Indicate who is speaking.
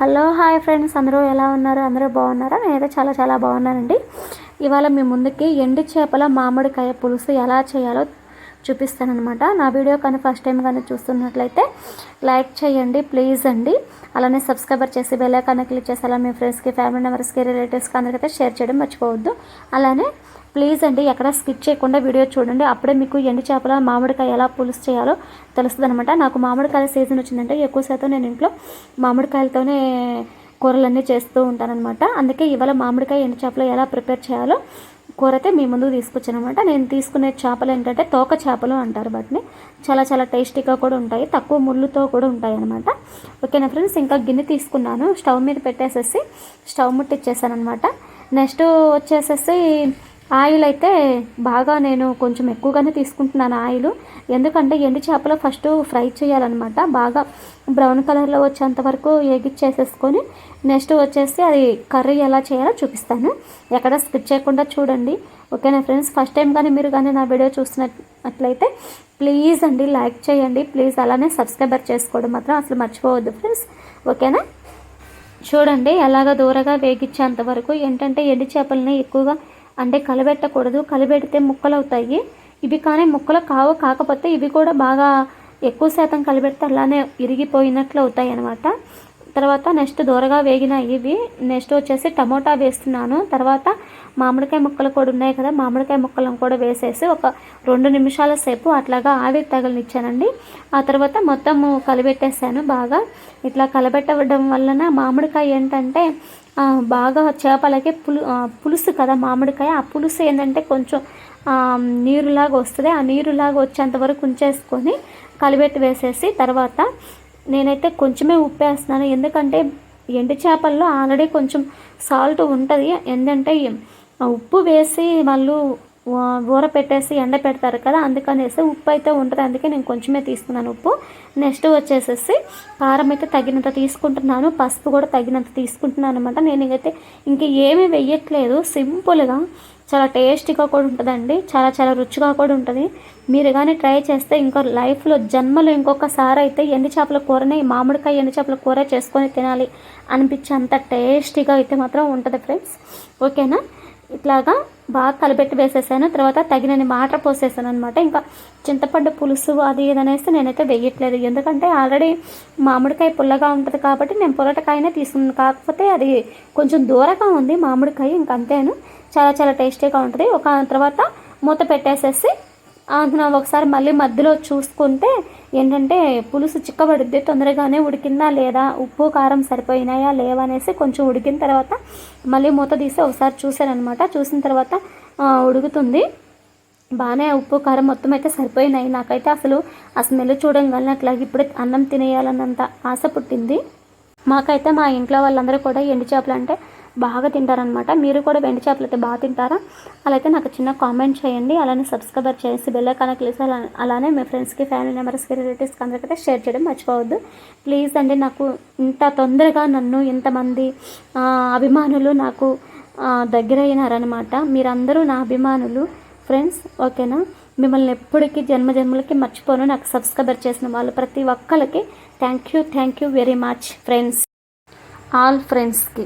Speaker 1: Hello hi friends. అందరూ ఎలా ఉన్నారు? అందరూ బాగున్నారా? నేనైతే చాలా చాలా బాగున్నానండి. ఇవాళ మీ ముందుకి ఎండు చేపల మామిడికాయ పులుసు ఎలా చేయాలో చూపిస్తానమాట నా వీడియో కానీ ఫస్ట్ టైం కానీ చూస్తున్నట్లయితే లైక్ చేయండి ప్లీజ్ అండి. అలానే సబ్స్క్రైబర్ చేసి బెల్లైకాన్ క్లిక్ చేసి అలా మీ ఫ్రెండ్స్కి ఫ్యామిలీ మెంబర్స్కి రిలేటివ్స్కి అందరికైతే షేర్ చేయడం మర్చిపోవద్దు. అలానే ప్లీజ్ అండి ఎక్కడ స్కిప్ చేయకుండా వీడియో చూడండి. అప్పుడే మీకు ఎండు చేపల మామిడికాయ ఎలా పులుసు చేయాలో తెలుస్తుంది అనమాట నాకు మామిడికాయల సీజన్ వచ్చిందంటే ఎక్కువ శాతం నేను ఇంట్లో మామిడికాయలతోనే కూరలన్నీ చేస్తూ ఉంటానన్నమాట. అందుకే ఇవాళ మామిడికాయ ఎండు చేపలు ఎలా ప్రిపేర్ చేయాలో కూర అయితే మీ ముందుకు తీసుకొచ్చానమాట అనమాట నేను తీసుకునే చేపలు ఏంటంటే తోక చేపలు అంటారు వాటిని. చాలా చాలా టేస్టీగా కూడా ఉంటాయి. తక్కువ ముళ్ళుతో కూడా ఉంటాయి అనమాట ఓకేనా ఫ్రెండ్స్? ఇంకా గిన్నె తీసుకున్నాను. స్టవ్ మీద పెట్టేసేసి స్టవ్ ముట్టిచ్చేసాను అనమాట నెక్స్ట్ వచ్చేసేసి ఆయిల్ అయితే బాగా నేను కొంచెం ఎక్కువగానే తీసుకుంటున్నాను ఆయిల్. ఎందుకంటే ఎండు చేపలు ఫస్ట్ ఫ్రై చేయాలన్నమాట. బాగా బ్రౌన్ కలర్లో వచ్చేంత వరకు ఎగిచ్చేసేసుకొని నెక్స్ట్ వచ్చేసి అది కర్రీ ఎలా చేయాలో చూపిస్తాను. ఎక్కడ స్కిప్ చేయకుండా చూడండి. ఓకేనా ఫ్రెండ్స్? ఫస్ట్ టైం కానీ మీరు కానీ నా వీడియో చూసినట్లయితే ప్లీజ్ అండి లైక్ చేయండి. ప్లీజ్ అలానే సబ్స్క్రైబర్ చేసుకోవడం మాత్రం అసలు మర్చిపోవద్దు ఫ్రెండ్స్. ఓకేనా? చూడండి ఎలాగ దూరగా వేగించేంత వరకు ఏంటంటే ఎండు చేపలని ఎక్కువగా అంటే కలబెట్టకూడదు. కలబెడితే ముక్కలు అవుతాయి ఇవి కానీ ముక్కలు కావు. కాకపోతే ఇవి కూడా బాగా ఎక్కువ శాతం కలిపెడితే అలానే ఇరిగిపోయినట్లు అవుతాయి అనమాట తర్వాత నెక్స్ట్ దూరగా వేగిన ఇవి. నెక్స్ట్ వచ్చేసి టమోటా వేస్తున్నాను. తర్వాత మామిడికాయ ముక్కలు కూడా ఉన్నాయి కదా మామిడికాయ ముక్కలను కూడా వేసేసి ఒక రెండు నిమిషాల సేపు అట్లాగా ఆవిరి తగలనిచ్చానండి. ఆ తర్వాత మొత్తము కలబెట్టేసాను బాగా. ఇట్లా కలబెట్టడం వలన మామిడికాయ ఏంటంటే బాగా చేపలకి పులు పులుసు కదా మామిడికాయ. ఆ పులుసు ఏంటంటే కొంచెం నీరులాగా వస్తుంది. ఆ నీరులాగా వచ్చేంత వరకు ఉంచేసుకొని కలిపెట్టి వేసేసి తర్వాత నేనైతే కొంచెమే ఉప్పు వేస్తున్నాను. ఎందుకంటే ఎండు చేపల్లో ఆల్రెడీ కొంచెం సాల్ట్ ఉంటుంది. ఏంటంటే ఉప్పు వేసి వాళ్ళు ఊర పెట్టేసి ఎండ పెడతారు కదా అందుకనేసి ఉప్పు అయితే ఉంటుంది. అందుకే నేను కొంచెమే తీసుకున్నాను ఉప్పు. నెక్స్ట్ వచ్చేసేసి కారం అయితే తగినంత తీసుకుంటున్నాను. పసుపు కూడా తగినంత తీసుకుంటున్నాను అనమాట నేను అయితే ఇంక ఏమీ వెయ్యట్లేదు. సింపుల్గా చాలా టేస్టీగా కూడా ఉంటుందండి. చాలా చాలా రుచిగా కూడా ఉంటుంది. మీరు కానీ ట్రై చేస్తే ఇంకో లైఫ్లో జన్మలో ఇంకొకసారి అయితే ఎండు చేపల కూరనే మామిడికాయ ఎండు చేపల కూర చేసుకొని తినాలి అనిపించే అంత టేస్టీగా అయితే మాత్రం ఉంటుంది ఫ్రెండ్స్. ఓకేనా? ఇట్లాగా బాగా కలిపెట్టి వేసేసాను. తర్వాత తగినన్ని వాటర్ పోసేసాను అనమాట ఇంకా చింతపండు పులుసు అది ఏదనేస్తే నేనైతే వేయట్లేదు. ఎందుకంటే ఆల్రెడీ మామిడికాయ పుల్లగా ఉంటుంది కాబట్టి నేను పుల్లటకాయనే తీసుకున్నాను. కాకపోతే అది కొంచెం దూరంగా ఉంది మామిడికాయ ఇంకంతేను చాలా చాలా టేస్టీగా ఉంటుంది. ఒక తర్వాత మూత పెట్టేసేసి ఒకసారి మళ్ళీ మధ్యలో చూసుకుంటే ఏంటంటే పులుసు చిక్కబడుద్ది తొందరగానే ఉడికిందా లేదా ఉప్పు కారం సరిపోయినాయా లేవా అనేసి కొంచెం ఉడికిన తర్వాత మళ్ళీ మూత తీసి ఒకసారి చూశానమాట చూసిన తర్వాత ఉడుకుతుంది. బాగానే ఉప్పు కారం మొత్తం అయితే సరిపోయినాయి. నాకైతే అసలు ఆ స్మెల్ చూడంగానే అట్లాగే ఇప్పుడే అన్నం తినేయాలన్నంత ఆశ పుట్టింది. మాకైతే మా ఇంట్లో వాళ్ళందరూ కూడా ఎండు చేపలు అంటే బాగా తింటారనమాట మీరు కూడా వెండి చేపలు అయితే బాగా తింటారా? అలా అయితే నాకు చిన్న కామెంట్ చేయండి. అలానే సబ్స్క్రైబర్ చేసి బెల్ ఐకాన్ క్లిక్ అలానే మీ ఫ్రెండ్స్కి ఫ్యామిలీ మెంబర్స్కి రిలేటివ్స్కి అందరికైతే షేర్ చేయడం మర్చిపోవద్దు. ప్లీజ్ అండి నాకు ఇంత తొందరగా నన్ను ఇంతమంది అభిమానులు నాకు దగ్గర అయినారనమాట మీరందరూ నా అభిమానులు ఫ్రెండ్స్ ఓకేనా మిమ్మల్ని ఎప్పటికీ జన్మ జన్మలకి మర్చిపోను. నాకు సబ్స్క్రైబర్ చేసిన వాళ్ళు ప్రతి ఒక్కరికి thank you thank you very much friends all ఫ్రెండ్స్కి